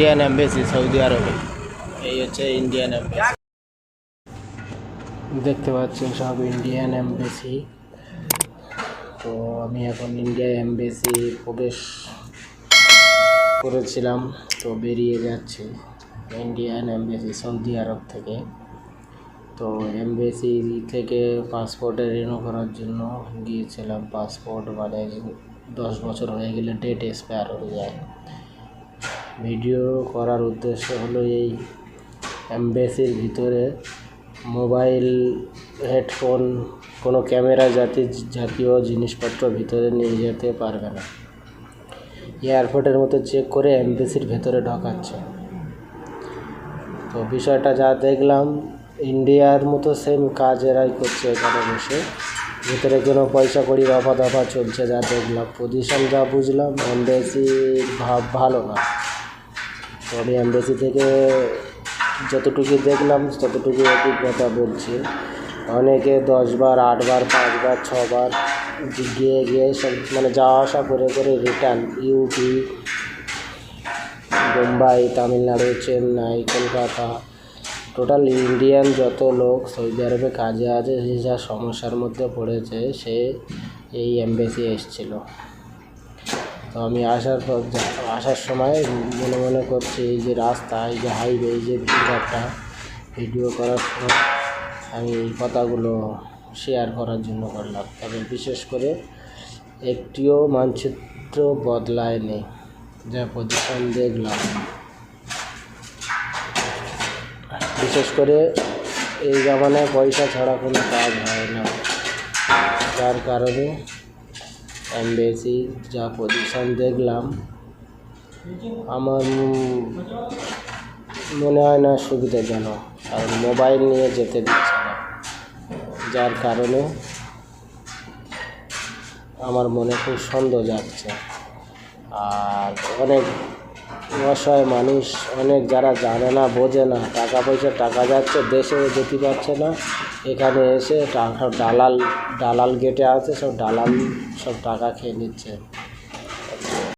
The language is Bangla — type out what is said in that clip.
ইন্ডিয়ান এম্বাসি সৌদি আরবে এই হচ্ছে ইন্ডিয়ান এম্বাসি দেখতে পাচ্ছেন, সব ইন্ডিয়ান এম্বাসি তো আমি এখন ইন্ডিয়া এম্বাসি প্রবেশ করেছিলাম, তো বেরিয়ে যাচ্ছে ইন্ডিয়ান এম্বাসি সৌদি আরব থেকে। তো এমবেসি থেকে পাসপোর্টে রিনিউ করার জন্য গিয়েছিলাম। পাসপোর্ট মানে দশ বছর হয়ে গেলে ডেট এক্সপায়ার হয়ে যায়। ভিডিও করার উদ্দেশ্য হলো এই এমবেসির ভিতরে মোবাইল, হেডফোন, কোনো ক্যামেরা জাতি, জাতীয় জিনিসপত্র ভিতরে নিয়ে যেতে পারবে না। এয়ারপোর্টের মতো চেক করে এমবেসির ভেতরে ঢকাচ্ছে। তো বিষয়টা যা দেখলাম, ইন্ডিয়ার মতো সেম কাজ এরাই করছে এখানে বসে। ভিতরে কোনো পয়সা কড়ি রফা দফা চলছে যা দেখলাম। পজিশন যা বুঝলাম এমবেসির ভাব ভালো না। তো আমি এমবেসি থেকে যতটুকু দেখলাম ততটুকু অভিজ্ঞতা বলছি। অনেকে দশবার, আটবার, পাঁচবার, ছবার গিয়ে গিয়ে সব মানে যাওয়া আসা করে করে return U P Bombay Tamil Nadu Chennai Kolkata total Indian যত লোক সৌদি আরবে কাজে আছে সে যা সমস্যার মধ্যে পড়েছে, সে এই এমবেসি এসেছিল। তো আমি আসার পর আসার সময় মনে মনে করছি, এই যে রাস্তা, এই যে হাইওয়ে এই যে ভিড়টা ভিডিও করার সময় আমি এই কথাগুলো শেয়ার করার জন্য করলাম। তবে বিশেষ করে একটিও মানচিত্র বদলায়নি, যা পজিশন দেখলাম। বিশেষ করে এই জামানায় পয়সা ছাড়া কোনো কাজ হয় না। যার কারণে এমবেসি যা পজিশন দেখলাম, আমার মনে হয় না সুবিধাজনক, কারণ মোবাইল নিয়ে যেতে দিচ্ছে না। যার কারণে আমার মনে খুব সন্দেহ যাচ্ছে। আর অনেক অসহায় মানুষ অনেক যারা জানে না, বোঝে না টাকা পয়সা টাকা যাচ্ছে, দেশে যেতে পারছে না। এখানে এসে টাকা দালাল দালাল গেটে আছে, সব দালাল সব টাকা খেয়ে নিচ্ছে।